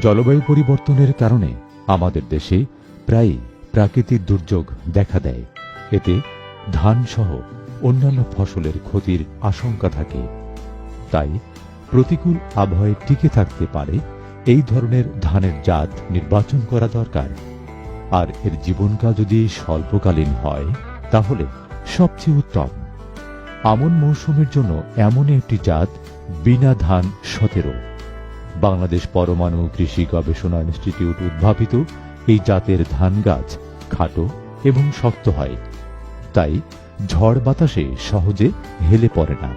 জলবায়ু পরিবর্তনের কারণে আমাদের দেশে প্রায়ই প্রাকৃতিক দুর্যোগ দেখা দেয়। এতে ধান সহ অন্যান্য ফসলের ক্ষতির আশঙ্কা থাকে। তাই প্রতিকূল আবহাওয়ায় টিকে থাকতে পারে এই ধরনের ধানের জাত নির্বাচন করা দরকার। আর এর জীবনকাল যদি স্বল্পকালীন হয়, তাহলে সবচেয়ে উত্তম। আমন মৌসুমের জন্য এমন একটি জাত বিনা ধান সতেরো। বাংলাদেশ পরমাণু কৃষি গবেষণা ইনস্টিটিউট উদ্ভাবিত। এই জাতের ধান গাছ খাটো এবং শক্ত হয়। তাই ঝড় বাতাসে সহজে হেলে পড়ে না।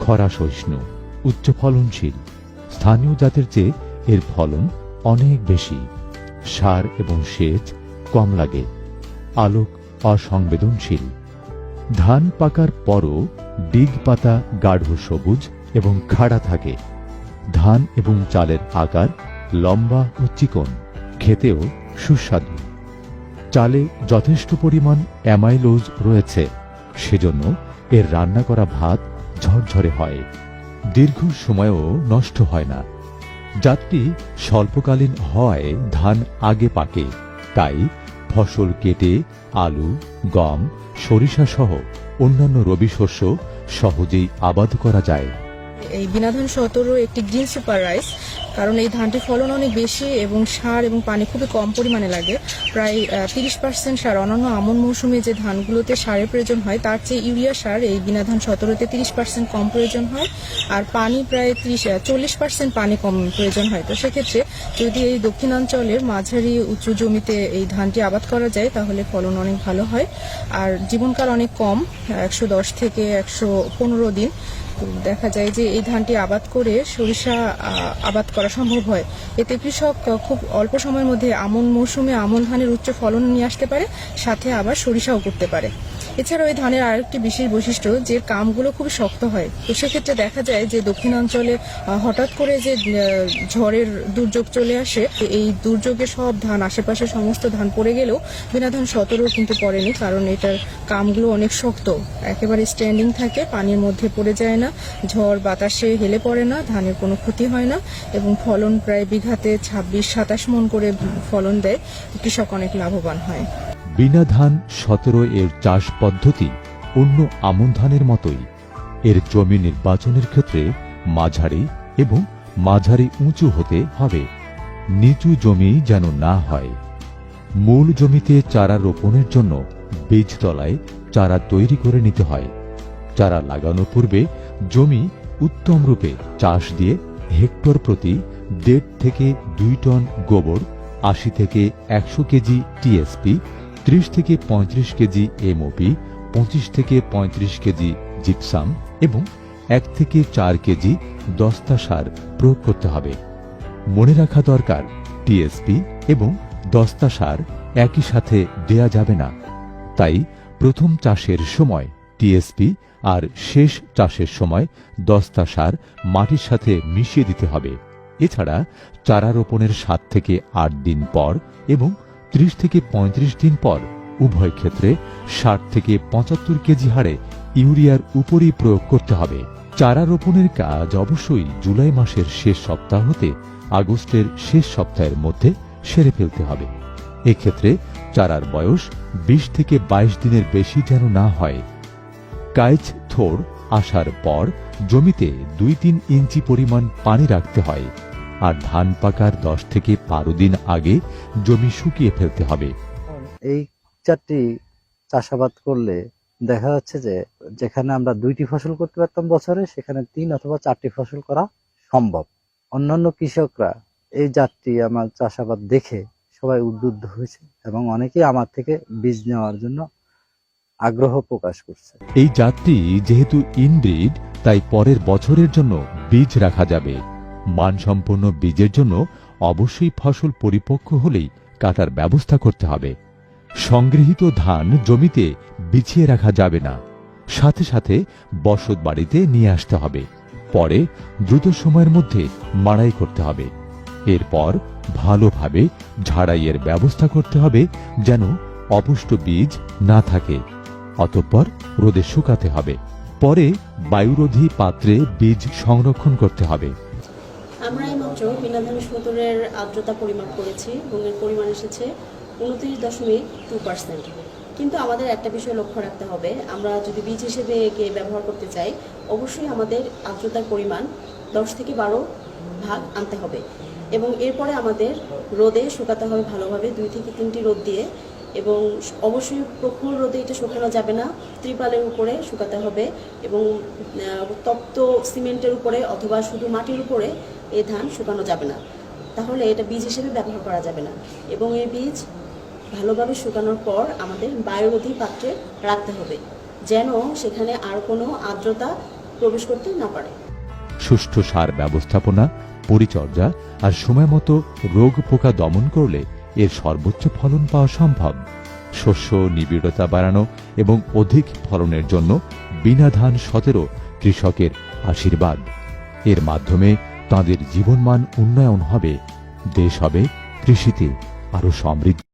খরা সহিষ্ণু, উচ্চ ফলনশীল। স্থানীয় জাতের চেয়ে এর ফলন অনেক বেশি। সার এবং সেচ কম লাগে। আলোক অসংবেদনশীল। ধান পাকার পরও ডিগ পাতা গাঢ় সবুজ এবং খাড়া থাকে। ধান এবং চালের আকার লম্বা ও চিকন, খেতেও সুস্বাদু। চালে যথেষ্ট পরিমাণ অ্যামাইলোজ রয়েছে, সেজন্য এর রান্না করা ভাত ঝরঝরে হয়। দীর্ঘ সময়ও নষ্ট হয় না। জাতটি স্বল্পকালীন হওয়ায় ধান আগে পাকে, তাই ফসল কেটে, আলু, গম সরিষা সহ অন্যান্য রবি শস্য সহজেই আবাদ করা যায়। এই বিনাধন সতেরো একটি গ্রিন সুপার রাইস কারণ এই ধানটির ফলন অনেক বেশি এবং সার এবং পানি খুবই কম পরিমাণে লাগে। প্রায় তিরিশ পার্সেন্ট সার অন্যান্য আমন মৌসুমে যে ধানগুলোতে সারের প্রয়োজন হয়, তার চেয়ে ইউরিয়া সার, এই বিনা ধান সতেরোতে তিরিশ পার্সেন্ট কম প্রয়োজন হয় আর পানি প্রায় ত্রিশ চল্লিশ পার্সেন্ট পানি কম প্রয়োজন হয়। তো সেক্ষেত্রে যদি এই দক্ষিণাঞ্চলের মাঝারি উঁচু জমিতে এই ধানটি আবাদ করা যায়, তাহলে ফলন অনেক ভালো হয়। আর জীবনকাল অনেক কম, একশো দশ থেকে একশো পনেরো দিন। দেখা যায় যে এই ধানটি আবাদ করে সরিষা আবাদ করা সম্ভব হয়। এতে কৃষক খুব অল্প সময়ের মধ্যে আমন মৌসুমে আমন ধানের উচ্চ ফলন নিয়ে আসতে পারে, সাথে আবার সরিষাও করতে পারে। এছাড়াও এই ধানের আরেকটি বিশেষ বৈশিষ্ট্য যে কামগুলো খুবই শক্ত হয়। তো সেক্ষেত্রে দেখা যায় যে দক্ষিণাঞ্চলে হঠাৎ করে যে ঝড়ের দুর্যোগ চলে আসে, এই দুর্যোগে সব ধান আশেপাশে সমস্ত ধান পড়ে গেলেও বিনা ধান সতেরো কিন্তু পড়েনি, কারণ এটার কামগুলো অনেক শক্ত। একেবারে স্ট্যান্ডিং থাকে, পানির মধ্যে পড়ে যায় না, ঝড় বাতাসে হেলে পড়ে না, ধানের কোনো ক্ষতি হয় না এবং ফলন প্রায় বিঘাতে ছাব্বিশ সাতাশ মন করে ফলন দেয়। কৃষক অনেক লাভবান হয়। বিনা ধান সতেরো এর চাষ পদ্ধতি অন্য আমন ধানের মতোই। এর জমি নির্বাচনের ক্ষেত্রে মাঝারি এবং মাঝারি উঁচু হতে হবে। নিচু জমি যেন না হয়। মূল জমিতে চারা রোপণের জন্য বীজতলায় চারা তৈরি করে নিতে হয়। চারা লাগানোর পূর্বে জমি উত্তম রূপে চাষ দিয়ে হেক্টর প্রতি দেড় থেকে দুই টন গোবর, আশি থেকে একশো কেজি টিএসপি ত্রিশ থেকে পঁয়ত্রিশ কেজি এমওপি, পঁচিশ থেকে পঁয়ত্রিশ কেজি জিপসাম এবং এক থেকে চার কেজি দস্তা সার প্রয়োগ করতে হবে। মনে রাখা দরকার, টিএসপি এবং দস্তা সার একই সাথে দেয়া যাবে না। তাই প্রথম চাষের সময় টিএসপি আর শেষ চাষের সময় দস্তা সার মাটির সাথে মিশিয়ে দিতে হবে। এছাড়া চারা রোপণের সাত থেকে আট দিন পর এবং ত্রিশ থেকে পঁয়ত্রিশ দিন পর উভয় ক্ষেত্রে ষাট থেকে পঁচাত্তর কেজি হারে ইউরিয়ার উপরই প্রয়োগ করতে হবে। চারা রোপণের কাজ অবশ্যই জুলাই মাসের শেষ সপ্তাহ হতে আগস্টের শেষ সপ্তাহের মধ্যে সেরে ফেলতে হবে। এক্ষেত্রে চারার বয়স বিশ থেকে বাইশ দিনের বেশি যেন না হয়। কাইচ থোড় আসার পর জমিতে দুই তিন ইঞ্চি পরিমাণ পানি রাখতে হয়। আর ধান পাকার দশ থেকে বারো দিন আগে জমি শুকিয়ে ফেলতে হবে। এই চারটি চাষাবাদ করলে দেখা যাচ্ছে যে যেখানে আমরা দুইটি ফসল করতে পারতাম বছরে সেখানে তিন অথবা চারটি ফসল করা সম্ভব। অন্যান্য কৃষকরা এই জাতটি আমার চাষাবাদ দেখে সবাই উদ্বুদ্ধ হয়েছে এবং অনেকেই আমার থেকে বীজ নেওয়ার জন্য আগ্রহ প্রকাশ করছে। এই জাতটি যেহেতু ইনব্রিড তাই পরের বছরের জন্য বীজ রাখা যাবে। মানসম্পন্ন বীজের জন্য অবশ্যই ফসল পরিপক্ক হলেই কাটার ব্যবস্থা করতে হবে। সংগৃহীত ধান জমিতে বিছিয়ে রাখা যাবে না। সাথে সাথে বসত বাড়িতে নিয়ে আসতে হবে। পরে দ্রুত সময়ের মধ্যে মাড়াই করতে হবে। এরপর ভালোভাবে ঝাড়াইয়ের ব্যবস্থা করতে হবে যেন অপুষ্ট বীজ না থাকে। অতঃপর রোদে শুকাতে হবে। পরে বায়ুরোধী পাত্রে বীজ সংরক্ষণ করতে হবে। আমরা এইমাত্র বিনাধান সদরের আর্দ্রতা পরিমাপ করেছি এবং এর পরিমাণ এসেছে উনত্রিশ দশমিক টু পার্সেন্ট কিন্তু আমাদের একটা বিষয় লক্ষ্য রাখতে হবে, আমরা যদি বীজ হিসেবে একে ব্যবহার করতে চাই, অবশ্যই আমাদের আর্দ্রতার পরিমাণ দশ থেকে বারো ভাগ আনতে হবে এবং এরপরে আমাদের রোদে শুকাতে হবে ভালোভাবে, দুই থেকে তিনটি রোদ দিয়ে এবং অবশ্যই প্রখর রোদে এটা শুকানো যাবে না, ত্রিপালের উপরে শুকাতে হবে এবং তপ্ত সিমেন্টের উপরে অথবা শুধু মাটির উপরে এই ধান শুকানো যাবে না। তাহলে এটা বীজ হিসেবে ব্যবহার করা যাবে না। এবং এই বীজ ভালোভাবে শুকানোর পর আমাদের বায়ুরোধী পাত্রে রাখতে হবে, যেন সেখানে আর কোনো আর্দ্রতা প্রবেশ করতে না পারে। সুষ্ঠু সার ব্যবস্থাপনা, পরিচর্যা আর সময় মতো রোগ পোকা দমন করলে এর সর্বোচ্চ ফলন পাওয়া সম্ভব। শস্য নিবিড়তা বাড়ানো এবং অধিক ফলনের জন্য বিনা ধান সতেরো কৃষকের আশীর্বাদ। এর মাধ্যমে তাদের জীবনমান উন্নয়ন হবে দেশ হবে কৃষিতে আরও সমৃদ্ধ।